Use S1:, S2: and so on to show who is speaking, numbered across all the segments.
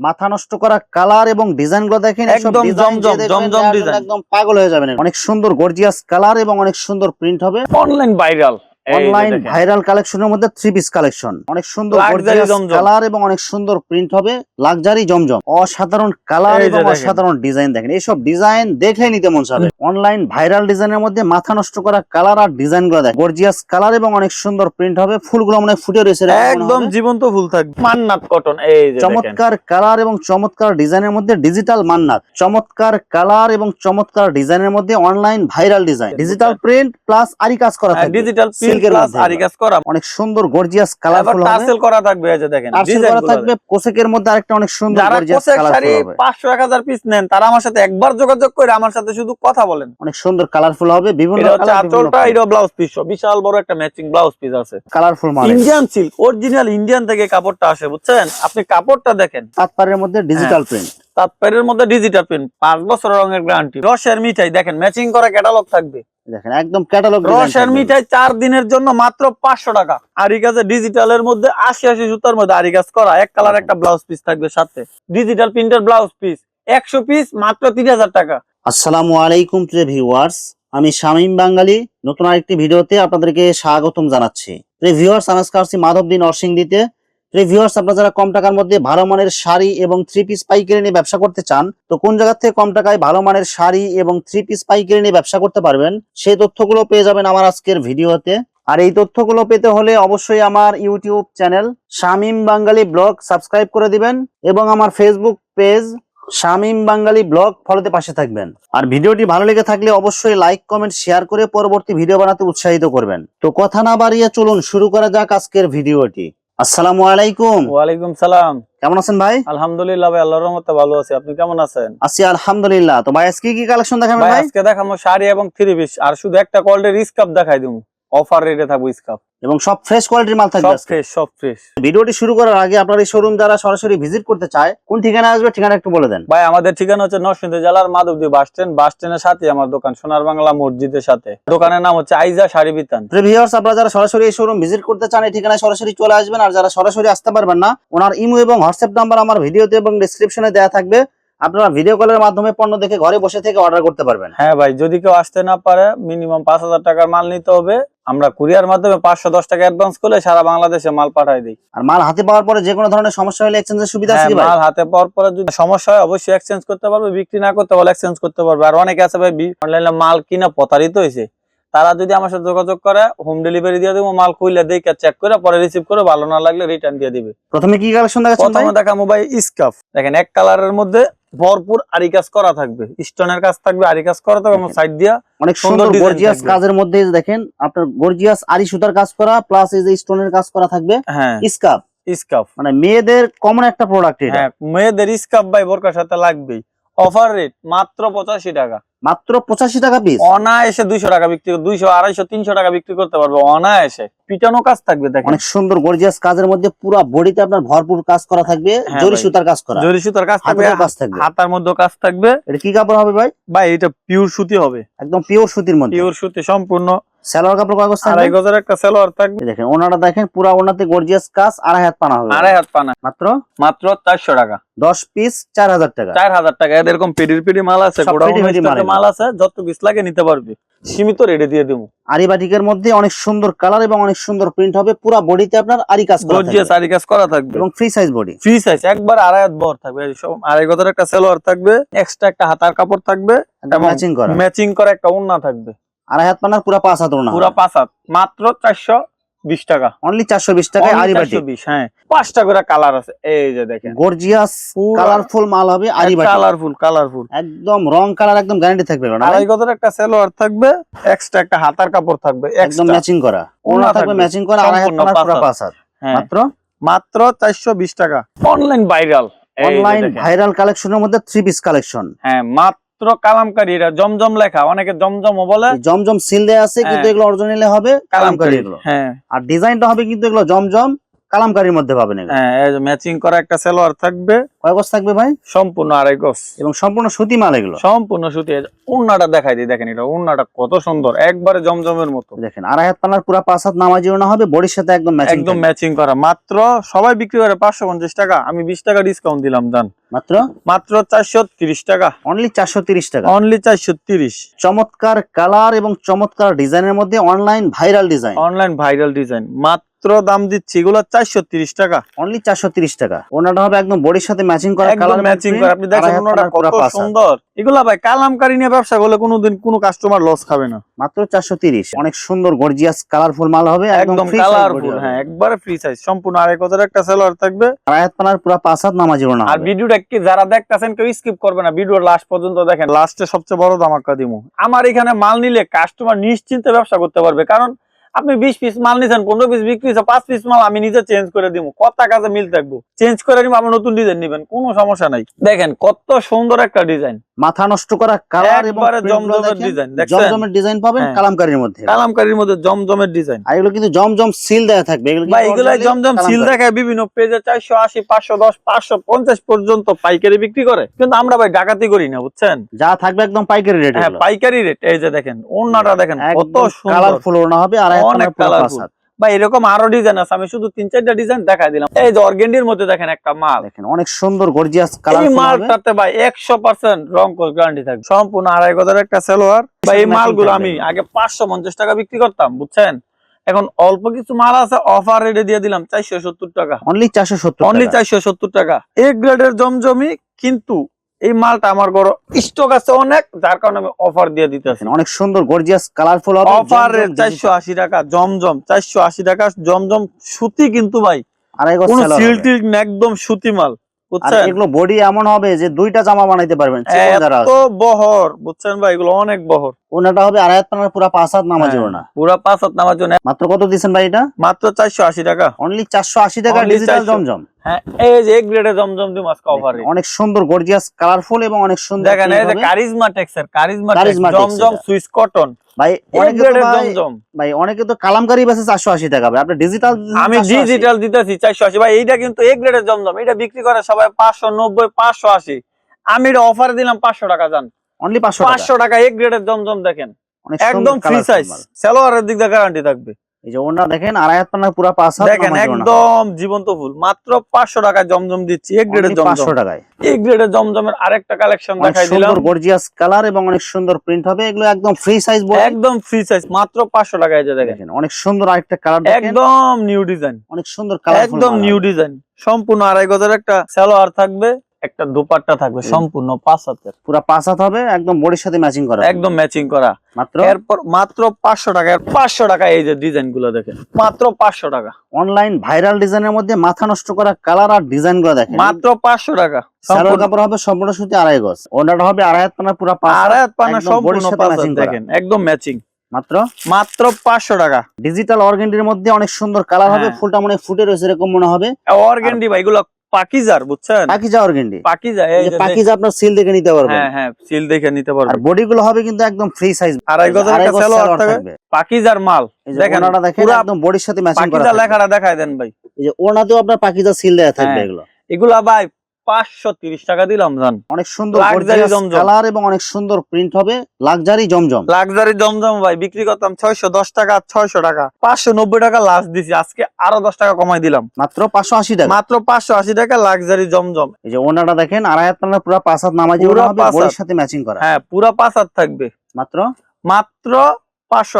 S1: মাথা নষ্ট করা কালার এবং ডিজাইনগুলো দেখেন
S2: একদম জমজম, জমজম ডিজাইন
S1: একদম পাগল হয়ে যাবেন। অনেক সুন্দর গর্জিয়াস কালার এবং অনেক সুন্দর প্রিন্ট হবে।
S2: অনলাইন ভাইরাল
S1: অনলাইন ভাইরাল কালেকশনের মধ্যে থ্রি পিস কালেকশন অনেক সুন্দর কালার এবং অনেক সুন্দর প্রিন্ট হবে। লাক্সারি জমজম অসাধারণ কালার এবং অসাধারণ ডিজাইন দেখেন। এইসব ডিজাইন দেখলে নিতে মন চাবে। অনলাইন ভাইরাল ডিজাইনের মধ্যে মাথা নষ্ট করা কালার আর ডিজাইনগুলো দেখেন। গর্জিয়াস কালার এবং অনেক সুন্দর প্রিন্ট হবে। ফুলগুলো মনে হয় ফুটে রয়েছে
S2: একদম জীবন্ত ফুল থাকবে। মান্নাত কটন এই
S1: চমৎকার কালার এবং চমৎকার ডিজাইনের মধ্যে ডিজিটাল মান্নাত। চমৎকার কালার এবং চমৎকার ডিজাইনের মধ্যে online viral design digital print plus আরি কাজ করা
S2: ডিজিটাল প্রিন্ট
S1: Silk মধ্যে
S2: আরি কাজ করা।
S1: অনেক সুন্দর গর্জিয়াস কালারফুল হবে।
S2: টাসেল করা থাকবে এই যে দেখেন ডিজাইন
S1: করা থাকবে কোসেকের মধ্যে আরেকটা অনেক সুন্দর গর্জিয়াস কালারফুল হবে।
S2: 500 1000 পিস নেন তারা আমার সাথে একবার যোগাযোগ করে আমার সাথে শুধু কথা বলেন।
S1: অনেক সুন্দর কালারফুল হবে বিভিন্ন
S2: এটা আঁচলটা এটা ব্লাউজ পিস বিশাল বড় একটা ম্যাচিং ব্লাউজ পিস আছে।
S1: Colourful
S2: Indian silk original Indian থেকে কাপড়টা আসে বুঝছেন? আপনি কাপড়টা দেখেন।
S1: তাৎপারের মধ্যে। ডিজিটাল প্রিন্ট
S2: তাৎপর্যের মধ্যে ডিজিটাল প্রিন্ট পাঁচ বছর রঙের গ্যারান্টি রসের মিঠাই দেখেন ম্যাচিং করা ক্যাটালগ থাকবে।
S1: দেখেন একদম ক্যাটালগ
S2: রসের মিঠাই চার দিনের জন্য মাত্র পাঁচশো টাকা। আরি কাজে ডিজিটালের মধ্যে আশি আশি সুতার মধ্যে আরি কাজ করা এক কালার একটা ব্লাউজ পিস থাকবে সাথে। ডিজিটাল প্রিন্টের ব্লাউজ পিস একশো পিস মাত্র তিন হাজার টাকা।
S1: আসসালামু আলাইকুম প্রিয় ভিউয়ার্স আমি শামীম বাঙালি। নতুন আরেকটি ভিডিওতে আপনাদেরকে স্বাগতম জানাচ্ছি। প্রিয় ভিউয়ার্স আজকে আসছি মাধবদী নরসিংদীতে। প্রিয় ভিউয়ার্স আপনারা যারা কম টাকার মধ্যে ভালো মানের শাড়ি এবং থ্রি পিস পাইকারি নিয়ে ব্যবসা করতে চান, তো কোন জায়গা থেকে কম টাকায় ভালো মানের শাড়ি এবং থ্রি পিস পাইকারি নিয়ে ব্যবসা করতে পারবেন, সেই তথ্যগুলো পেয়ে যাবেন আমার আজকের ভিডিওতে। আর এই তথ্যগুলো পেতে হলে অবশ্যই আমার YouTube channel Shamim Bangali vlog subscribe করে দিবেন এবং আমার Facebook page Shamim Bangali vlog ফলোতে পাশে থাকবেন। আর ভিডিওটি ভালো লেগে থাকলে অবশ্যই লাইক কমেন্ট শেয়ার করে পরবর্তী ভিডিও বানাতে উৎসাহিত করবেন। তো কথা না বাড়িয়ে চলুন শুরু করা যাক আজকের ভিডিওটি। আসসালামু আলাইকুম।
S2: ওয়ালাইকুম সালাম।
S1: কেমন আছেন ভাই?
S2: আলহামদুলিল্লাহ ভাই আল্লাহর রহমতে ভালো আছি। আপনি কেমন আছেন?
S1: আছি আলহামদুলিল্লাহ। তো ভাই আজকে কি কালেকশন দেখাবেন
S2: ভাই আজকে দেখাবো শাড়ি এবং থ্রি পিস আর শুধু একটা কোয়ালিটির স্কাপ দেখাই দিব অফার রেটে থাকব স্কাপ
S1: এবং সব ফ্রেশ কোয়ালিটির মাল থাকবে
S2: সব ফ্রেশ সব ফ্রেশ
S1: ভিডিওটি শুরু করার আগে আপনার এই শোরুম যারা সরাসরি ভিজিট করতে চায় কোন ঠিকানা আসবে ঠিকানা একটু বলে দেন।
S2: ভাই আমাদের ঠিকানা হচ্ছে নরসিংদী জেলার মাধবদী বাস স্ট্যান্ড বাস স্ট্যান্ডের সাথে আমার দোকান সোনার বাংলা মসজিদের সাথে। দোকানের নাম হচ্ছে আইজা শাড়ি বিতান।
S1: প্রিভিয়ার্স আপনারা যারা সরাসরি এই শোরুম ভিজিট করতে চান এই ঠিকানায় সরাসরি চলে আসবেন আর যারা সরাসরি আসতে পারবেন না ওনার ইমো এবং হোয়াটসঅ্যাপ নাম্বার আমার ভিডিওতে এবং ডেসক্রিপশনে দেওয়া থাকবে। আপনারা ভিডিও কলের মাধ্যমে পণ্য দেখে ঘরে বসে থেকে অর্ডার করতে পারবেন।
S2: হ্যাঁ ভাই যদি কেউ আসতে না পারে মিনিমাম পাঁচ হাজার টাকার মাল নিতে হবে। আমরা কুরিয়ার মাধ্যমে পাঁচশো দশ টাকা অ্যাডভান্স করলে সারা বাংলাদেশে মাল পাঠাই দিই।
S1: আর মাল হাতে পাওয়ার পরে যে কোনো ধরনের সমস্যা হলে এক্সচেঞ্জের সুবিধা আছে
S2: হ্যাঁ, মাল হাতে পাওয়ার পরে যদি সমস্যা হয় অবশ্যই এক্সচেঞ্জ করতে পারবে বিক্রি না করতে পারলে এক্সচেঞ্জ করতে পারবে। আর অনেকে আছে ভাই অনলাইনে মাল কিনা প্রতারিত হয়েছে। তারা যদি আমার সাথে যোগাযোগ করে হোম ডেলিভারি দিয়ে দেবো মাল খুইলে দেখে চেক করে পরে রিসিভ করে ভালো না লাগলে রিটার্ন দিয়ে দিবে।
S1: প্রথমে কি কালেকশন ভাই
S2: প্রথমে দেখা মোবাইল স্কাফ দেখেন এক কালারের মধ্যে ভরপুর আরি কাজ করা থাকবে। স্টোনের কাজ থাকবে আরি কাজ করা থাকবে। সাইড দিয়া
S1: অনেক
S2: সুন্দর
S1: গর্জিয়াস কাজের মধ্যে দেখেন আপনার গর্জিয়াস আরি সুতার কাজ করা প্লাস এই যে স্টোনের কাজ করা থাকবে।
S2: হ্যাঁ।
S1: স্কাপ
S2: স্কাফ
S1: মানে মেয়েদের কমন একটা প্রোডাক্ট এটা।
S2: হ্যাঁ মেয়েদের স্কাফ বাই বোরকার সাথে লাগবেই। অফার রেট মাত্র পঁচাশি টাকা।
S1: মাত্র পঁচাশি টাকা পিস
S2: অনায়াসে দুইশো টাকা বিক্রি দুইশো আড়াইশো তিনশো টাকা বিক্রি করতে পারবে অনায়াসে। পিটানো কাজ থাকবে দেখেন।
S1: অনেক সুন্দর গর্জিয়াস কাজের মধ্যে পুরো বডিতে আপনার ভরপুর কাজ করা থাকবে
S2: হ্যাঁ
S1: জরি সুতার কাজ করা।
S2: জরি সুতার কাজ থাকবে
S1: কাজ থাকবে।
S2: হাতার মধ্যে কাজ থাকবে।
S1: এটা কি কাপড় হবে ভাই?
S2: ভাই এটা পিওর সুতি হবে।
S1: একদম পিওর সুতির মধ্যে।
S2: পিওর সুতি সম্পূর্ণ।
S1: সালোয়ার কাপড় কাগজ থাকবে?
S2: আড়াই গজের একটা সেলোয়ার থাকবে।
S1: দেখেন ওনারা দেখেন পুরা ওনাতে গর্জিয়াস কাজ আড়াই হাত পানা হবে।
S2: আড়াই হাত পানা।
S1: মাত্র?
S2: মাত্র চারশো টাকা।
S1: দশ পিস চার হাজার টাকা।
S2: চার হাজার টাকা। এরকম পেডির পেডি মাল আছে
S1: মাল
S2: আছে যত পিস লাগে নিতে পারবে। সীমিত রেটে দিয়ে দেবো।
S1: আরি বাটিকের মধ্যে অনেক সুন্দর কালার এবং অনেক সুন্দর প্রিন্ট হবে পুরা বডিতে আপনার আরি কাজ করা
S2: গর্জিয়াস
S1: থাকবে।
S2: আরি কাজ করা থাকবে।
S1: এবং free size body
S2: free size একবার আড়াই হাত বর থাকবে। সব আড়াই গজের একটা সেলোয়ার থাকবে এক্সট্রা একটা হাতার কাপড় থাকবে
S1: ম্যাচিং করা।
S2: ম্যাচিং করা একটা ওড়না থাকবে।
S1: আড়াই হাত পানার পুরা পাঁচ হাত ওনা
S2: পুরা পাঁচ হাত। মাত্র চারশো বিশ টাকা।
S1: অনলি চারশো বিশ টাকায় আরি বাটি।
S2: 420, হ্যাঁ। পাঁচটা করে কালার আছে। এই যে দেখেন।
S1: গর্জিয়াস কালারফুল মাল হবে আরি বাটি।
S2: কালারফুল কালারফুল
S1: একদম রং কালার একদম গ্যারান্টি থাকবে
S2: আড়াই গজের একটা সেলোয়ার থাকবে এক্সট্রা একটা হাতার কাপড় থাকবে
S1: একদম ম্যাচিং করা। ওনা থাকবে। ম্যাচিং করা আড়াই হাত পানার পুরা
S2: পাঁচ
S1: পাঁচ হাত।
S2: হ্যাঁ।
S1: মাত্র?
S2: মাত্র চারশো বিশ টাকা। অনলাইন ভাইরাল
S1: অনলাইন ভাইরাল কালেকশনের মধ্যে থ্রি পিস কালেকশন
S2: হ্যাঁ মাত্র কালামকারী এটা জমজম লেখা অনেকে জমজমও বলে।
S1: জমজম সিল দেয়া আছে কিন্তু
S2: হ্যাঁ।
S1: এগুলো অরিজিনালি হবে কালামকারী এগুলো।
S2: হ্যাঁ।
S1: আর ডিজাইনটা হবে কিন্তু এগুলো জমজম। কালামকারীর মধ্যে পাবেন
S2: হ্যাঁ ম্যাচিং করা একটা সালোয়ার থাকবে।
S1: কয় গজ থাকবে ভাই?
S2: সম্পূর্ণ আড়াই গজ।
S1: এবং সম্পূর্ণ সুতি মাল এগুলো?
S2: সম্পূর্ণ সুতি। উন্নাটা দেখাই দিই দেখেন এটা উন্নাটা কত সুন্দর। একবারে জমজমের মতো।
S1: দেখেন আড়াই হাত পানার পুরা পাঁচ হাত নামাজি ওনা হবে বডির সাথে একদম ম্যাচিং
S2: একদম ম্যাচিং করা। মাত্র সবাই বিক্রি করে পাঁচশো পঞ্চাশ টাকা। আমি বিশ টাকা ডিসকাউন্ট দিলাম জান।
S1: মাত্র?
S2: মাত্র চারশো তিরিশ টাকা।
S1: অনলি চারশো তিরিশ টাকা।
S2: অনলি চারশো তিরিশ।
S1: চমৎকার কালার এবং চমৎকার ডিজাইনের মধ্যে online viral design
S2: online viral design মাত্র দাম দিচ্ছি এগুলো চারশো তিরিশ টাকা।
S1: অনলি চারশো তিরিশ টাকা। ওনাটা হবে একদম বডির সাথে ম্যাচিং করা কালার
S2: ম্যাচিং করা। আপনি দেখেন ওনাটা কত সুন্দর। এগুলা ভাই কালামকারি নিয়ে ব্যবসা করলে কোনোদিন কোনো কাস্টমার লস খাবে না।
S1: মাত্র চারশো তিরিশ। অনেক সুন্দর গর্জিয়াস কালারফুল মাল হবে
S2: একদম কালারফুল হ্যাঁ একবারে ফ্রি সাইজ সম্পূর্ণ আড়াই হাজার একটা সেলার থাকবে।
S1: আড়াই হাত পানার পুরা পাঁচ হাত নামাজি ওনা
S2: আর ভিডিওটা কি যারা দেখতেছেন কেউ স্কিপ করবে না। ভিডিওর লাস্ট পর্যন্ত দেখেন। লাস্টে সবচেয়ে বড় ধামাক্কা দিমু। আমার এখানে মাল নিলে কাস্টমার নিশ্চিন্তে ব্যবসা করতে পারবে। কারণ আপনি বিশ পিস মাল নিছেন পনেরো পিস বিক্রি হয়েছে পাঁচ পিস মাল আমি নিজে চেঞ্জ করে দিব কত কাজে মিল থাকব? চেঞ্জ করে নিব আমার নতুন ডিজাইন নিবেন কোনো সমস্যা নাই। দেখেন কত সুন্দর একটা ডিজাইন
S1: মাথা নষ্ট করা কালার এবং
S2: জমজমের ডিজাইন
S1: জমজমের ডিজাইন পাবেন
S2: হ্যাঁ।
S1: কালামকারীর মধ্যে।
S2: কালামকারীর মধ্যে জমজমের ডিজাইন
S1: আর এগুলো কিন্তু জমজম সিল দেওয়া থাকবে। এগুলো
S2: জমজম সিল দেখায় বিভিন্ন পেজে চারশো আশি পাঁচশো দশ পাঁচশো পঞ্চাশ পর্যন্ত পাইকারি বিক্রি করে। কিন্তু আমরা ভাই ডাকাতি করি না বুঝছেন?
S1: যা থাকবে একদম পাইকারি রেট
S2: হ্যাঁ পাইকারি রেট এই যে দেখেন ওন্নাটা দেখেন কত সুন্দর।
S1: কালারফুল ওনা হবে আর
S2: অনেক colourful। বা এরকম আরও ডিজাইন আছে। আমি শুধু তিন চারটা ডিজাইন দেখাই দিলাম। এই যে অর্গেন্ডির মধ্যে দেখেন একটা মাল।
S1: দেখেন অনেক সুন্দর গর্জিয়াস
S2: এই মালটাতে ভাই একশো পার্সেন্ট রং গ্যারান্টি থাকবে। সম্পূর্ণ আড়াই হাজার একটা সেলোয়ার। বা এই মালগুলো আমি আগে পাঁচশো পঞ্চাশ টাকা বিক্রি করতাম বুঝছেন? এখন অল্প কিছু মাল আছে অফার রেটে দিয়ে দিলাম চারশো সত্তর টাকা।
S1: অনলি চারশো সত্তর
S2: অনলি চারশো সত্তর টাকা। এ গ্রেডের জমজমি কিন্তু এই মালটা আমার বড় স্টক আছে অনেক যার কারণে আমি অফার দিয়ে দিতেছি।
S1: অনেক সুন্দর গর্জিয়াস কালারফুল
S2: অফার চারশো আশি টাকা জমজম চারশো আশি টাকা জমজম সুতি কিন্তু ভাই।
S1: আড়াই
S2: একদম সুতি মাল। বুঝছেন?
S1: এগুলো বডি এমন হবে যে দুইটা জামা বানাইতে পারবেন
S2: এত বহর বুঝছেন ভাই? এগুলো অনেক বহর।
S1: ওনাটা হবে আড়াই পানার পুরা পাঁচ হাত নামাজি
S2: হ্যাঁ,
S1: ওনা।
S2: পুরা পাঁচ হাত নামার জন্য
S1: মাত্র কত দিচ্ছেন ভাই এটা?
S2: মাত্র চারশো আশি টাকা।
S1: অনলি চারশো আশি টাকা
S2: Only
S1: ডিজিটাল জমজম।
S2: হ্যাঁ এই যে এক গ্রেডে জমজম অফার
S1: অনেক সুন্দর গর্জিয়াস কালারফুল এবং অনেক সুন্দর
S2: দেখেন এই যে কারিজমা টেক্সের কারিজমা জমজম সুইস কটন
S1: ভাই অনেকে তো
S2: জমজম।
S1: ভাই অনেকে তো কালামকারি বেচে চারশো আশি টাকা ভাই। আপনি ডিজিটাল
S2: আমি ডিজিটাল দিতেছি চারশো আশি। ভাই এইটা কিন্তু এক গ্রেডের জমজম। এটা বিক্রি করে সবাই পাঁচশো নব্বই পাঁচশো আশি। আমি এটা অফার দিলাম পাঁচশো টাকা জান।
S1: অনলি পাঁচশো টাকা?
S2: পাঁচশো টাকা এক গ্রেডের জমজম দেখেন। একদম ফ্রি সাইজ সেলোয়ারের দিক দিয়ে গ্যারান্টি থাকবে।
S1: এই যে ওনা দেখেন আড়াই পানার পুরা পাঁচ হাত
S2: দেখেন একদম জীবন্ত ফুল। মাত্র পাঁচশো টাকা জমজম দিচ্ছি এক গ্রেডের জমজম।
S1: পাঁচশো টাকায়।
S2: এক গ্রেডের জমজমের আরেকটা কালেকশন দেখাই দিলাম।
S1: সুন্দর গর্জিয়াস কালার এবং অনেক সুন্দর প্রিন্ট হবে। এগুলো একদম ফ্রি সাইজ বডি
S2: একদম ফ্রি সাইজ মাত্র পাঁচশো টাকা এই যে দেখেন।
S1: দেখেন অনেক সুন্দর আরেকটা কালার দেখেন।
S2: একদম নিউ ডিজাইন
S1: অনেক সুন্দর কালার
S2: একদম নিউ ডিজাইন সম্পূর্ণ আড়াই গজের একটা সালোয়ার থাকবে। একটা দোপাট্টা থাকবে সম্পূর্ণ পাঁচ হাতের।
S1: পুরা পাঁচ হাত হবে একদম বডির সাথে ম্যাচিং করা।
S2: একদম ম্যাচিং করা।
S1: মাত্র?
S2: এরপর মাত্র পাঁচশো টাকা পাঁচশো টাকা এই যে ডিজাইনগুলো দেখেন মাত্র পাঁচশো টাকা।
S1: অনলাইন ভাইরাল ডিজাইনের মধ্যে মাথা নষ্ট করা কালার আর ডিজাইনগুলো দেখেন।
S2: মাত্র পাঁচশো টাকা
S1: সালোয়ার
S2: সম্পূর্ণ।
S1: কাপড় হবে সম্পূর্ণ সুতি আড়াই গজ। ওনাটা হবে আড়াই হাত পানা পুরা পাঁচ
S2: আড়াই হাত পানা সম্পূর্ণ দেখেন একদম ম্যাচিং
S1: মাত্র?
S2: মাত্র পাঁচশো টাকা।
S1: ডিজিটাল অর্গেন্ডির মধ্যে অনেক সুন্দর কালার হবে
S2: হ্যাঁ।
S1: ফুলটা মনে ফুটে রয়েছে এরকম মনে হবে।
S2: অর্গেন্ডি ভাই এগুলো পাকিজার বুঝছেন?
S1: পাকিজা অর্গেন্ডি।
S2: পাকিজা এই
S1: যে পাকিজা আপনার সিল দেখে নিতে পারবেন।
S2: হ্যাঁ হ্যাঁ সিল দেখে নিতে
S1: আর
S2: পারবেন।
S1: বডি গুলো হবে কিন্তু একদম ফ্রি সাইজ
S2: আড়াই গজের একটা সালোয়ার থাকবে। পাকিজার মাল দেখেন
S1: ওনাটা দেখেন
S2: পুরা
S1: একদম বডির সাথে ম্যাচিং করা
S2: পাকিজা লেখাটা দেখায় দেন ভাই।
S1: এই যে ওনাতেও আপনার পাকিজা সিল দেয়া থাকবে
S2: হ্যাঁ।
S1: এগুলো।
S2: এগুলা ভাই পাঁচশো তিরিশ টাকা দিলাম জান।
S1: অনেক সুন্দর। কালার এবং অনেক সুন্দর প্রিন্ট হবে। লাক্সারি জমজম।
S2: লাক্সারি জমজম ভাই বিক্রি করতাম ছয়শো দশ টাকা ছয়শো টাকা। পাঁচশো নব্বই টাকা লাস্ট দিছি আজকে আরও দশ টাকা কমাই দিলাম।
S1: মাত্র পাঁচশো আশি টাকা।
S2: মাত্র পাঁচশো আশি টাকা লাক্সারি জমজম।
S1: এই যে ওনাটা দেখেন আড়াই হাত পুরো পাঁচ হাত নামাজি সাথে ম্যাচিং করা।
S2: হ্যাঁ পুরা পাঁচ হাত থাকবে।
S1: মাত্র?
S2: মাত্র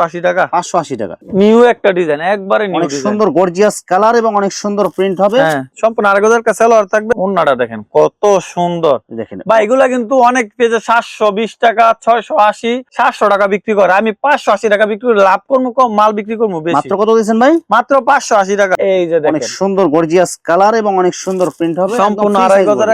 S2: আশি টাকা।
S1: পাঁচশো আশি টাকা।
S2: নিউ একটা ডিজাইন একবারে নিউ
S1: অনেক সুন্দর গর্জিয়াস কালার এবং অনেক সুন্দর প্রিন্ট হবে।
S2: হ্যাঁ সম্পূর্ণ কাছে থাকবে। অন্যটা দেখেন কত সুন্দর।
S1: দেখেন।
S2: বা এগুলা কিন্তু অনেক পেজে সাতশো বিশ টাকা ছয়শো আশি সাতশো টাকা বিক্রি করে। আমি পাঁচশো আশি টাকা বিক্রি করে লাভ করব কম মাল বিক্রি করব বেশি।
S1: মাত্র কত দিয়েছেন ভাই?
S2: মাত্র পাঁচশো আশি টাকা। এই যে
S1: অনেক সুন্দর গর্জিয়াস কালার এবং অনেক সুন্দর প্রিন্ট হবে।
S2: সম্পূর্ণ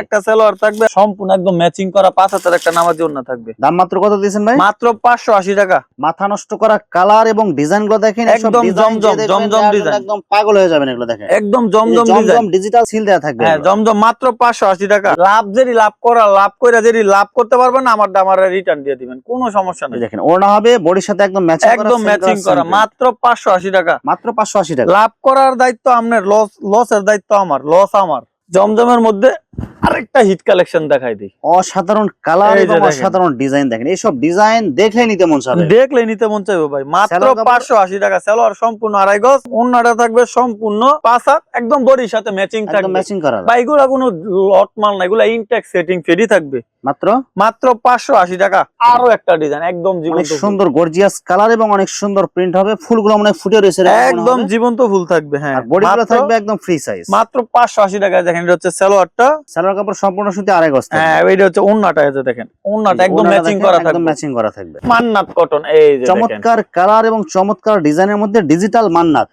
S2: একটা সেলোয়ার থাকবে। সম্পূর্ণ একদম ম্যাচিং করা পাঁচ হাজার একটা নামাজি থাকবে।
S1: দাম মাত্র কত দিয়েছেন ভাই?
S2: মাত্র পাঁচশো আশি টাকা।
S1: মাথা নষ্ট করা করা কালার এবং ডিজাইনগুলো দেখেন
S2: একদম জমজম, জমজম design।
S1: একদম পাগল হয়ে যাবেন এগুলো দেখেন।
S2: একদম জমজম ডিজাইন
S1: ডিজিটাল সিল দেওয়া থাকবে
S2: হ্যাঁ জমজম মাত্র পাঁচশো আশি টাকা। লাভ যদি লাভ করা লাভ করে যদি লাভ করতে পারবেন না আমার আমার রিটার্ন দিয়ে দিবেন কোনো সমস্যা নেই।
S1: দেখেন ওড়না হবে বডির সাথে একদম ম্যাচিং
S2: একদম ম্যাচিং করা মাত্র পাঁচশো আশি টাকা।
S1: মাত্র পাঁচশো আশি টাকা।
S2: লাভ করার দায়িত্ব আপনার লস লসের দায়িত্ব আমার লস আমার। জমজমের মধ্যে আরেকটা হিট কালেকশন দেখাই দিই।
S1: অসাধারণ কালার এবং অসাধারণ ডিজাইন দেখেন। এইসব ডিজাইন দেখলে নিতে মন চাবে।
S2: দেখলে নিতে মন চাইবে ভাই। মাত্র
S1: সালোয়ার কাপড়-
S2: পাঁচশো আশি টাকা। সালোয়ার সম্পূর্ণ আড়াই গজ। অন্যটা থাকবে সম্পূর্ণ পাঁচ হাত। একদম বডির সাথে ম্যাচিং
S1: একদম
S2: থাকবে।
S1: ম্যাচিং করা।
S2: এগুলা কোনো লট মাল না। এগুলা ইনটেক সেটিং থাকবে।
S1: মাত্র?
S2: মাত্র পাঁচশো আশি টাকা। আরও একটা ডিজাইন একদম জীবন্ত
S1: সুন্দর গর্জিয়াস কালার এবং অনেক সুন্দর প্রিন্ট হবে। ফুলগুলো মনে ফুটে রয়েছে
S2: একদম জীবন্ত ফুল থাকবে হ্যাঁ।
S1: আর বডিগুলো থাকবে একদম ফ্রি সাইজ
S2: মাত্র পাঁচশো আশি টাকায় দেখেন এটা হচ্ছে সালোয়ারটা
S1: সালোয়ার কাপড় সম্পূর্ণ সুতি আড়াই গজ
S2: হ্যাঁ হচ্ছে এই যে দেখেন অন্যটা একদম ম্যাচিং করা
S1: একদম ম্যাচিং করা থাকবে।
S2: মান্নাত কটন এই যে
S1: চমৎকার কালার এবং চমৎকার ডিজাইনের মধ্যে ডিজিটাল মান্নাত।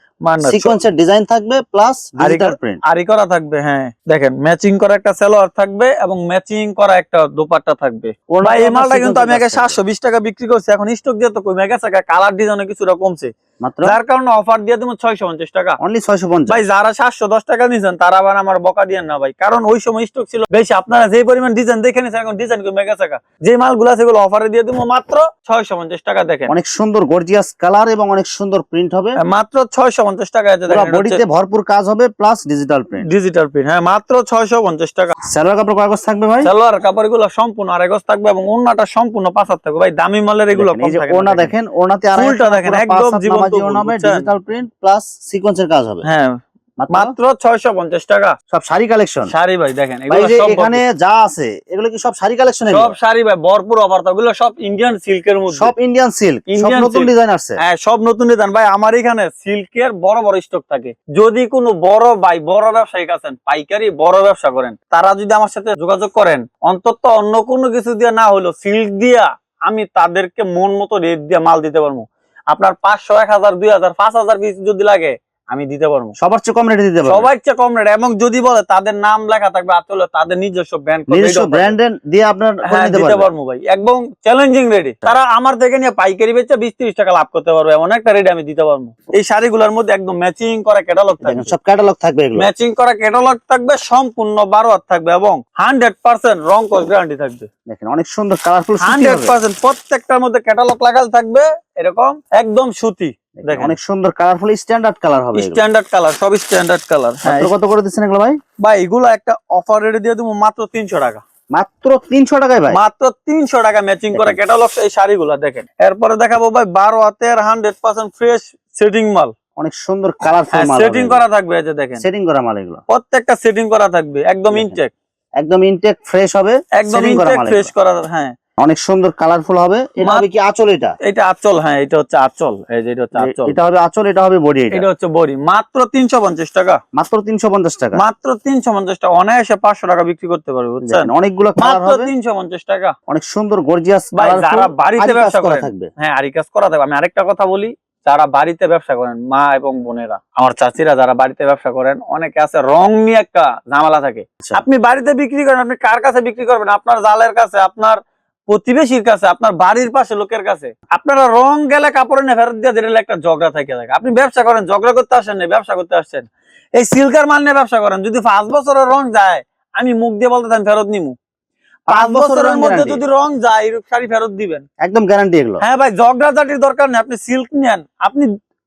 S1: সিকোয়েন্সের ডিজাইন থাকবে প্লাস ডিজিটাল প্রিন্ট
S2: আরি করা থাকবে হ্যাঁ। দেখেন ম্যাচিং করা একটা সালোয়ার থাকবে এবং ম্যাচিং করা একটা দোপাট্টা থাকবে। ভাই এই মালটা কিন্তু আমি আগে সাতশো বিশ টাকা বিক্রি করছি এখন স্টক দিয়ে তো কমে গেছে কালার ডিজাইনে কিছুটা কমছে।
S1: মাত্র?
S2: যার কারণে অফার দিয়ে দেবো ছয়শো পঞ্চাশ টাকা।
S1: অনলি ছয়শো পঞ্চাশ।
S2: ভাই যারা সাতশো দশ টাকা নিয়েছেন তারা আবার আমার বকা দিয়ে না ভাই। কারণ ওই সময় স্টক ছিল বেশি। আপনারা যে পরিমাণ ডিজাইন দেখে নিয়েছেন এখন ডিজাইন কমে গেছে যে মালগুলো সেগুলো অফারে দিয়ে দেবো মাত্র ছয়শো পঞ্চাশ টাকা দেখেন।
S1: অনেক সুন্দর গর্জিয়াস কালার এবং অনেক সুন্দর প্রিন্ট হবে।
S2: মাত্র ছয়শো পঞ্চাশ টাকা
S1: বডিতে ভরপুর কাজ হবে plus digital print
S2: digital print হ্যাঁ মাত্র ছয়শো পঞ্চাশ টাকা।
S1: সালোয়ার কাপড় কাগজ থাকবে ভাই?
S2: সালোয়ার কাপড়গুলো সম্পূর্ণ আড়াই গজ থাকবে এবং ওড়নাটা সম্পূর্ণ পাঁচ থাকবে। ভাই দামি মালের এগুলো
S1: দেখেন, ওড়না
S2: দেখেন। একদম জীবন্ত
S1: হবে ডিজিটাল প্রিন্ট প্লাস সিকোয়েন্সের কাজ হবে।
S2: হ্যাঁ
S1: মাত্র
S2: মাত্র ছয়শো পঞ্চাশ টাকা।
S1: সব শাড়ি কালেকশন
S2: শাড়ি ভাই দেখেন এগুলো সব
S1: এখানে যা আছে এগুলো কি সব শাড়ি কালেকশন
S2: সব শাড়ি ভাই ভরপুর অফার সব ইন্ডিয়ান সিল্কের মধ্যে।
S1: সব ইন্ডিয়ান সিল্ক সব নতুন ডিজাইন আসছে।
S2: হ্যাঁ সব নতুন ডিজাইন ভাই আমার এখানে সিল্কের বড় বড় স্টক থাকে। যদি কোনো বড় ভাই বড় ব্যবসায়িক আছেন পাইকারি বড় ব্যবসা করেন তারা যদি আমার সাথে যোগাযোগ করেন অন্তত অন্য কোনো কিছু দিয়ে না হলো সিল্ক দিয়া আমি তাদেরকে মন মতো রেট দিয়ে মাল দিতে পারব। আপনার পাঁচশো এক হাজার দুই হাজার পাঁচ হাজার পিস যদি লাগে আমি দিতে পারব।
S1: সবার চেয়ে কম রেটে দিতে পারবে।
S2: সবার চেয়ে কম রেট এবং যদি বলে তাদের নাম লেখা থাকবে আসলে তাদের নিজস্ব ব্র্যান্ড
S1: নিজস্ব ব্র্যান্ডের দিয়ে আপনার
S2: হ্যাঁ দিতে
S1: পারব।
S2: ভাই। একদম চ্যালেঞ্জিং রেডি তারা আমার থেকে নিয়ে পাইকারি বেচে বিশ তিরিশ টাকা লাভ করতে পারবে এমন একটা রেডি আমি দিতে পারব। এই শাড়িগুলোর মধ্যে একদম ম্যাচিং করা ক্যাটালগ থাকবে।
S1: সব ক্যাটালগ থাকবে এগুলো।
S2: ম্যাচিং করা ক্যাটালগ থাকবে সম্পূর্ণ বারো হাত থাকবে এবং হান্ড্রেড পার্সেন্ট রং কস গ্যারান্টি থাকবে।
S1: দেখেন অনেক সুন্দর কালারফুল
S2: হান্ড্রেড পার্সেন্ট প্রত্যেকটার মধ্যে ক্যাটালগ লাগাল থাকবে এরকম একদম সুতি।
S1: অনেক সুন্দর কালারফুল স্ট্যান্ডার্ড কালার হবে
S2: স্ট্যান্ডার্ড কালার সব স্ট্যান্ডার্ড কালার হ্যাঁ।
S1: কত করে দিচ্ছেন এগুলো ভাই?
S2: ভাই এগুলো একটা অফার রেটে দিয়ে দেবো মাত্র তিনশো টাকা।
S1: মাত্র তিনশো টাকায় ভাই?
S2: মাত্র তিনশো টাকা ম্যাচিং করা। ক্যাটালগ এই শাড়িগুলো দেখেন। এরপরে দেখাবো ভাই বারো হাতের হান্ড্রেড পার্সেন্ট ফ্রেশ সেটিং মাল।
S1: অনেক সুন্দর কালারফুল মাল
S2: সেটিং করা থাকবে এই যে দেখেন।
S1: সেটিং করা মাল এগুলো।
S2: প্রত্যেকটা সেটিং করা থাকবে একদম। ইনটেক
S1: একদম ইনটেক ফ্রেশ হবে
S2: একদম ইনটেক ফ্রেশ করা হ্যাঁ।
S1: অনেক সুন্দর কালারফুল হবে। এটা হবে কি আঁচল এটা?
S2: এটা আচল হ্যাঁ এটা হচ্ছে আচল। এই যে এটা হচ্ছে আচল।
S1: এটা হবে আঁচল এটা হবে বডি এটা।
S2: হচ্ছে বড়ি। মাত্র তিনশো পঞ্চাশ টাকা।
S1: মাত্র তিনশো পঞ্চাশ টাকা।
S2: মাত্র তিনশো পঞ্চাশ টাকা। অনায়াসে পাঁচশো টাকা বিক্রি করতে পারবে বুঝছেন?
S1: অনেকগুলো কালার
S2: মাত্র
S1: হবে।
S2: তিনশো পঞ্চাশ টাকা।
S1: অনেক সুন্দর গর্জিয়াস
S2: ভাই যারা বাড়িতে ব্যবসা
S1: করা থাকবে।
S2: হ্যাঁ আরি কাজ করা থাকবে। আমি আরেকটা কথা বলি যারা বাড়িতে ব্যবসা করেন মা এবং বোনেরা আমার চাচিরা যারা বাড়িতে ব্যবসা করেন অনেকে আছে রং নিয়ে একটা ঝামেলা থাকে।
S1: আচ্ছা।
S2: আপনি বাড়িতে বিক্রি করেন আপনি কার কাছে বিক্রি করবেন? আপনার জালের কাছে আপনার প্রতিবেশীর কাছে আপনার বাড়ির পাশে লোকের কাছে আপনারা রং গেলে কাপড় নিয়ে ফেরত দিয়ে দিলে একটা ঝগড়া থেকে থাকে আপনি ব্যবসা করেন ঝগড়া করতে আসেন না ব্যবসা করতে আসছেন। এই সিল্কার মাল নিয়ে ব্যবসা করেন যদি পাঁচ বছরের রং যায় আমি মুখ দিয়ে বলতে আমি ফেরত নিমু। পাঁচ বছরের মধ্যে যদি রং যায় শাড়ি ফেরত দিবেন।
S1: একদম গ্যারান্টি এগুলো।
S2: হ্যাঁ ভাই দরকার নেই আপনি সিল্ক নেন আপনি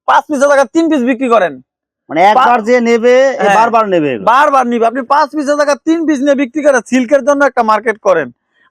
S2: পাঁচ পিসের টাকা তিন পিস বিক্রি করেন।
S1: মানে একবার যে নেবে
S2: হ্যাঁ।
S1: বারবার নেবে এগুলো।
S2: বারবার নিবে আপনি পাঁচ টাকা তিন পিস নিয়ে বিক্রি করেন সিল্কের জন্য একটা মার্কেট করেন।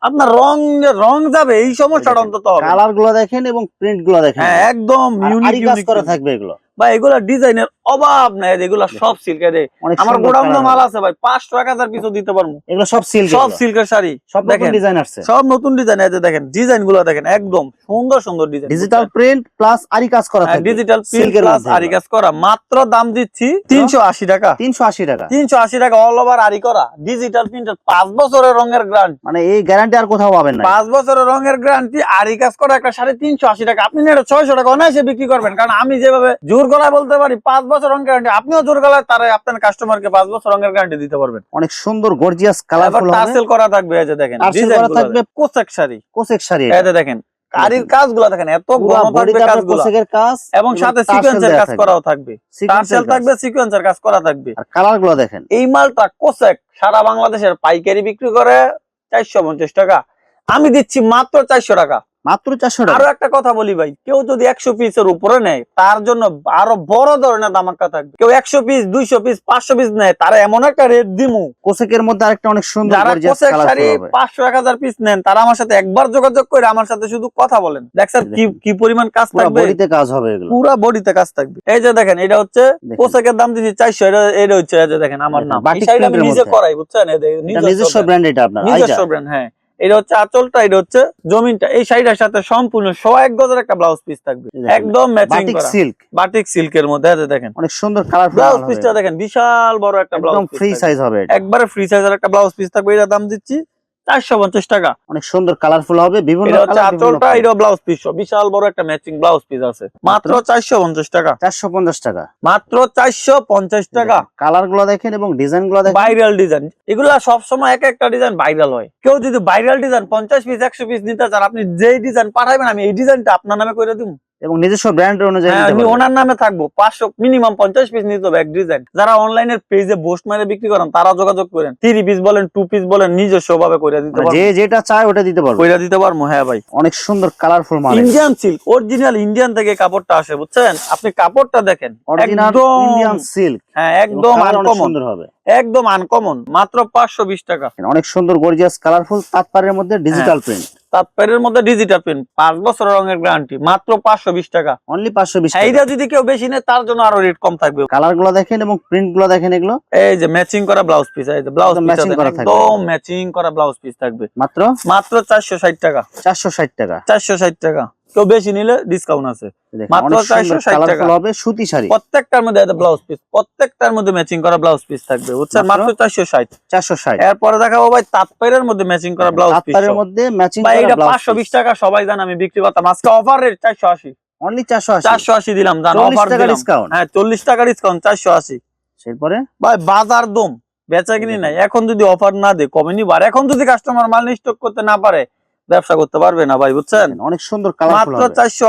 S2: আপনার রং রং যাবে এই সমস্যাটা অন্তত
S1: কালারগুলো দেখেন এবং প্রিন্টগুলো দেখেন।
S2: হ্যাঁ একদম ইউনিক
S1: করে কাজ করা থাকবে এগুলো।
S2: বা এগুলা ডিজাইনের অভাব নাই এগুলা সব সিল্কের আমার গোডাউন মাল আছে। ভাই পাঁচশো এক হাজার পিসও দিতে পারব।
S1: এগুলো সব সিল্ক
S2: সব সিল্কের শাড়ি
S1: সব
S2: দেখেন।
S1: দেখেন। ডিজাইন আসছে।
S2: সব নতুন ডিজাইন আছে দেখেন ডিজাইনগুলো দেখেন একদম সুন্দর সুন্দর ডিজাইন
S1: ডিজিটাল প্রিন্ট প্লাস আরি কাজ করা থাকবে।
S2: ডিজিটাল
S1: এর
S2: প্লাস আরি কাজ করা। মাত্র দাম দিচ্ছি তিনশো আশি টাকা।
S1: 380 টাকা।
S2: তিনশো আশি টাকা অল ওভার আরি করা। ডিজিটাল প্রিন্টার পাঁচ বছরের রঙের গ্রান্ট
S1: মানে এই গ্যারান্টি আর কোথাও পাবেন না।
S2: পাঁচ বছরের রঙের গ্যারান্টি আরি কাজ করা একটা সাড়ে তিনশো আশি টাকা। আপনি এটা ছয়শো টাকা অনায়াসে বিক্রি করবেন। কারণ আমি যেভাবে জোর গলায় বলতে পারি পাঁচ বছর রঙের গ্যারান্টি আপনিও জোর গলায় তারা আপনার কাস্টমারকে পাঁচ বছর রঙের গ্যারান্টি দিতে পারবেন।
S1: অনেক সুন্দর গর্জিয়াস কালারফুল হবে।
S2: টার্সেল করা থাকবে এই যে দেখেন
S1: করা থাকবে।
S2: কোসেক শাড়ি।
S1: কোসেক শাড়ি
S2: এই যে দেখেন কারির কাজগুলো দেখেন এত ঘন থাকবে কাজগুলো।
S1: কাজ
S2: এবং সাথে সিকোয়েন্সের কাজ করাও থাকবে।
S1: Sequence এর কাজ।
S2: থাকবে সিকোয়েন্সের কাজ করা থাকবে।
S1: আর কালার দেখেন।
S2: এই মালটা কোসেক সারা বাংলাদেশের পাইকারি বিক্রি করে চারশো পঞ্চাশ টাকা। আমি দিচ্ছি মাত্র চারশো টাকা।
S1: মাত্র চারশো আরও
S2: একটা কথা বলি ভাই কেউ যদি একশো পিসের উপরে নেয় তার জন্য আরও বড় ধরনের দামাক্কা থাকবে। কেউ একশো পিস দুইশো পিস পাঁচশো পিস নেয় তারা এমন একটা রেট দিমু।
S1: কোসেকের মধ্যে আরেকটা অনেক সুন্দর
S2: যারা কোসেক শাড়ি পাঁচশো এক হাজার পিস নেন তারা আমার সাথে একবার যোগাযোগ করে আমার সাথে শুধু কথা বলেন। দেখছেন কি কি পরিমাণ কাজ থাকবে?
S1: বডিতে কাজ হবে এগুলো।
S2: পুরা বডিতে কাজ থাকবে। এই যে দেখেন এটা হচ্ছে। পোশাকের দাম দিচ্ছি চারশো এটা এটা হচ্ছে এই যে দেখেন আমার নাম। আমি নিজে করাই বুঝছেন? নিজস্ব
S1: ব্র্যান্ড এটা আপনার
S2: নিজস্ব ব্র্যান্ড হ্যাঁ। এটা হচ্ছে আঁচলটা এটা হচ্ছে জমিনটা। এই শাড়িটার সাথে সম্পূর্ণ সবাই এক গজের একটা ব্লাউজ পিস থাকবে। একদম ম্যাচিং
S1: বাটিক
S2: করা।
S1: সিল্ক
S2: বাটিক সিল্কের মধ্যে আছে দেখেন।
S1: অনেক সুন্দর কালার
S2: ব্লাউজ পিসটা দেখেন বিশাল বড় একটা ব্লাউজ
S1: ফ্রি সাইজ হবে
S2: একবারে ফ্রি সাইজের একটা ব্লাউজ পিস থাকবে এটা দাম দিচ্ছি চারশো পঞ্চাশ টাকা।
S1: অনেক সুন্দর কালারফুল হবে বিভিন্ন
S2: আঁচলটা এটা ব্লাউজ পিস বিশাল বড় একটা ম্যাচিং ব্লাউজ পিস আছে। মাত্র চারশো পঞ্চাশ টাকা।
S1: চারশো পঞ্চাশ টাকা।
S2: মাত্র চারশো পঞ্চাশ টাকা।
S1: কালারগুলো দেখেন এবং ডিজাইনগুলো দেখেন।
S2: ভাইরাল ডিজাইন এগুলা সবসময় এক একটা ডিজাইন ভাইরাল হয়। কেউ যদি ভাইরাল ডিজাইন পঞ্চাশ পিস একশো পিস নিতে চান আপনি যেই ডিজাইন পাঠাবেন আমি এই ডিজাইনটা আপনার নামে করে দিব।
S1: এবং নিজস্ব ব্র্যান্ড অনুযায়ী
S2: হ্যাঁ, আমি ওনার নামে থাকব। পাঁচশো মিনিমাম পঞ্চাশ পিস নিতে হবে এক ডিজাইন যারা অনলাইনের পেজে বোস্ট মারে বিক্রি করেন তারা যোগাযোগ করেন। থ্রি পিস বলেন টু পিস বলেন নিজস্ব ভাবে করে দিতে
S1: মানে
S2: পারব।
S1: যে যেটা চায় ওটা দিতে পারবে।
S2: কইরা দিতে পারব হ্যাঁ ভাই।
S1: অনেক সুন্দর কালারফুল মাল
S2: ইন্ডিয়ান সিল্ক অরিজিনাল ইন্ডিয়ান থেকে কাপড়টা আসে বুঝছেন? আপনি কাপড়টা দেখেন একদম
S1: ইন্ডিয়ান সিল্ক
S2: হ্যাঁ একদম
S1: সুন্দর হবে।
S2: একদম আনকমন মাত্র পাঁচশো বিশ টাকা।
S1: অনেক সুন্দর গর্জিয়াস কালারফুল তাৎপারের মধ্যে ডিজিটাল
S2: হ্যাঁ।
S1: প্রিন্ট
S2: তাৎপরের মধ্যে ডিজিটাল পেন পাঁচ বছর রঙের গ্যারান্টি মাত্র পাঁচশো বিশ টাকা।
S1: অনলি পাঁচশো বিশ
S2: এইটা যদি কেউ বেশি নেয় তার জন্য আরও রেট কম থাকবে।
S1: কালারগুলো দেখেন এবং প্রিন্টগুলো দেখেন এগুলো।
S2: এই যে ম্যাচিং করা ব্লাউজ পিস এই যে ব্লাউজ
S1: ম্যাচিং করা থাকবে।
S2: একদম ম্যাচিং করা ব্লাউজ পিস থাকবে।
S1: মাত্র?
S2: মাত্র চারশো ষাট টাকা।
S1: চারশো ষাট টাকা।
S2: চারশো ষাট টাকা। কেউ বেশি নিলে ডিসকাউন্ট আছে। মাত্র
S1: অনেক সুন্দর
S2: 460 টাকা।
S1: হবে সুতি শাড়ি।
S2: প্রত্যেকটার মধ্যে একটা ব্লাউজ পিস প্রত্যেকটার মধ্যে ম্যাচিং করা ব্লাউজ পিস থাকবে বুঝছেন?
S1: মাত্র?
S2: চারশো ষাট।
S1: চারশো ষাট।
S2: এরপরে দেখাবো ভাই তাঁতপাইরের মধ্যে ম্যাচিং করা ব্লাউজ পিস
S1: মধ্যে ম্যাচিং
S2: ভাই এটা পাঁচশো বিশ টাকা সবাই জান আমি বিক্রি করতাম। আজকে অফার রেট চারশো আশি।
S1: অনলি চারশো
S2: চারশো আশি দিলাম জান অফার
S1: ডিসকাউন্ট
S2: হ্যাঁ চল্লিশ টাকা ডিসকাউন্ট চারশো আশি।
S1: এরপরে
S2: ভাই বাজার দম বেচা কিনি নাই। এখন যদি অফার না দে কমেনি বার এখন যদি কাস্টমার মাল স্টক করতে না পারে ব্যবসা করতে পারবে না ভাই বুঝছেন?
S1: অনেক সুন্দর
S2: মাত্র চারশো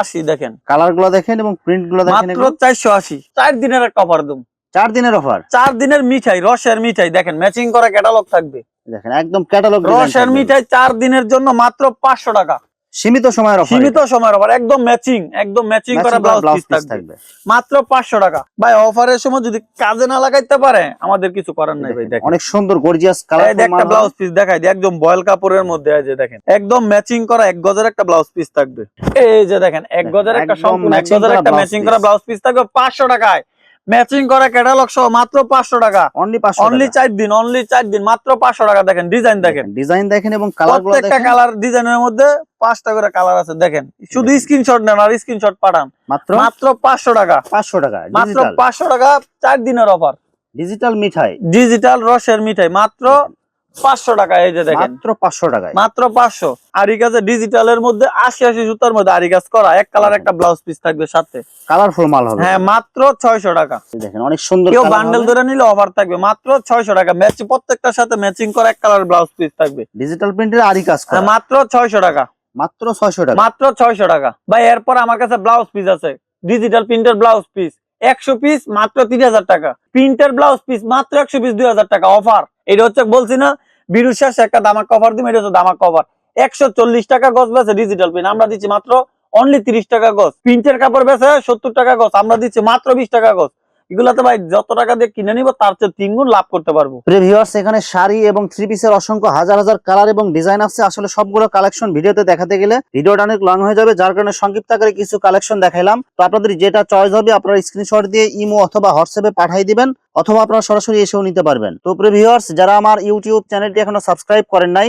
S2: আশি দেখেন।
S1: কালারগুলো দেখেন এবং প্রিন্টগুলো দেখেন
S2: মাত্র চারশো আশি। চার দিনের একটা অফার দম
S1: চার দিনের অফার
S2: চার দিনের মিঠাই রসের মিঠাই দেখেন ম্যাচিং করা ক্যাটালগ থাকবে।
S1: দেখেন একদম ক্যাটালগ
S2: রসের মিঠাই চার দিনের জন্য মাত্র পাঁচশো টাকা।
S1: সীমিত সময়ের অফার
S2: সীমিত সময়ের অফার একদম ম্যাচিং একদম ম্যাচিং করা ব্লাউজ পিস থাকবে। মাত্র পাঁচশো টাকা। ভাই অফারের সময় যদি কাজে না লাগাইতে পারে আমাদের কিছু করার নাই ভাই দেখেন।
S1: অনেক সুন্দর গর্জিয়াস
S2: কালার
S1: এই
S2: একটা ব্লাউজ পিস দেখাই দিই একদম বয়েল কাপড়ের মধ্যে যে দেখেন। একদম ম্যাচিং করা এক গজের একটা ব্লাউজ পিস থাকবে। এই যে দেখেন এক গজের একটা সম্পূর্ণ এক গজের একটা ম্যাচিং। করা ব্লাউজ পিস থাকবে পাঁচশো টাকায়। ম্যাচিং করা ক্যাটালগ সহ মাত্র পাঁচশো টাকা।
S1: অনলি পাঁচশো
S2: অনলি চার দিন অনলি চার দিন মাত্র পাঁচশো টাকা দেখেন ডিজাইন দেখেন।
S1: ডিজাইন দেখেন এবং কালার
S2: প্রত্যেকটা কালার ডিজাইনের মধ্যে পাঁচটা করে কালার আছে দেখেন। শুধু। স্ক্রিনশট নেন আর স্ক্রিনশট পাঠান।
S1: মাত্র?
S2: মাত্র পাঁচশো টাকা।
S1: পাঁচশো টাকা
S2: মাত্র পাঁচশো টাকা চার দিনের অফার
S1: ডিজিটাল মিঠাই।
S2: ডিজিটাল রসের মিঠাই মাত্র পাঁচশো টাকা এই যে দেখেন।
S1: মাত্র পাঁচশো টাকায়।
S2: মাত্র পাঁচশো। আরিগাজে ডিজিটালের মধ্যে আশি আশি সুতার মধ্যে আরিগাজ করা এক কালার একটা ব্লাউজ পিস থাকবে সাথে।
S1: কালারফুল মাল হবে।
S2: হ্যাঁ মাত্র ছয়শো টাকা।
S1: দেখেন অনেক সুন্দর
S2: কেউ বান্ডেল ধরে নিলে অফার থাকবে। মাত্র ছয়শো টাকা। ম্যাচ প্রত্যেকটার সাথে ম্যাচিং করা এক কালার ব্লাউজ পিস থাকবে।
S1: ডিজিটাল প্রিন্টের আরি কাজ করা।
S2: হ্যাঁ, মাত্র ছয়শো টাকা।
S1: মাত্র ছয়শো টাকা।
S2: মাত্র ছয়শো টাকা। ভাই এরপর আমার কাছে ব্লাউজ পিস আছে। ডিজিটাল প্রিন্টের ব্লাউজ পিস একশো পিস মাত্র তিন হাজার টাকা। প্রিন্টের ব্লাউজ পিস মাত্র একশো পিস দুই হাজার টাকা অফার এটা হচ্ছে বলছি না বিরুর একটা দামাক কভার দিবেন এটা হচ্ছে দামাক কভার একশো চল্লিশ টাকা গছ বেছে ডিজিটাল প্রিন্ট আমরা দিচ্ছি মাত্র অনলি তিরিশ টাকা গছ প্রিন্টের কাপড় বেছে সত্তর টাকা গছ আমরা দিচ্ছি মাত্র বিশ টাকা গজ। এগুলাতে ভাই যত টাকা দিয়ে কিনে নিব, তার চেয়ে তিন গুণ লাভ করতে পারব।
S1: ভিউয়ার্স এখানে শাড়ি এবং থ্রি পিসের অসংখ্য হাজার হাজার কালার এবং ডিজাইন আছে। আসলে সবগুলো কালেকশন ভিডিওতে দেখাতে গেলে ভিডিওটা অনেক লং হয়ে যাবে, যার কারণে সংক্ষিপ্ত আকারে কিছু কালেকশন দেখাইলাম। তো আপনাদের যেটা চয়েস হবে, আপনারা স্ক্রিনশট দিয়ে ইমো অথবা হোয়াটসঅ্যাপে পাঠিয়ে দিবেন, অথবা আপনারা সরাসরি এসেও নিতে পারবেন। তো ভিউয়ার্স যারা আমার ইউটিউব চ্যানেলটি এখনও সাবস্ক্রাইব করেন নাই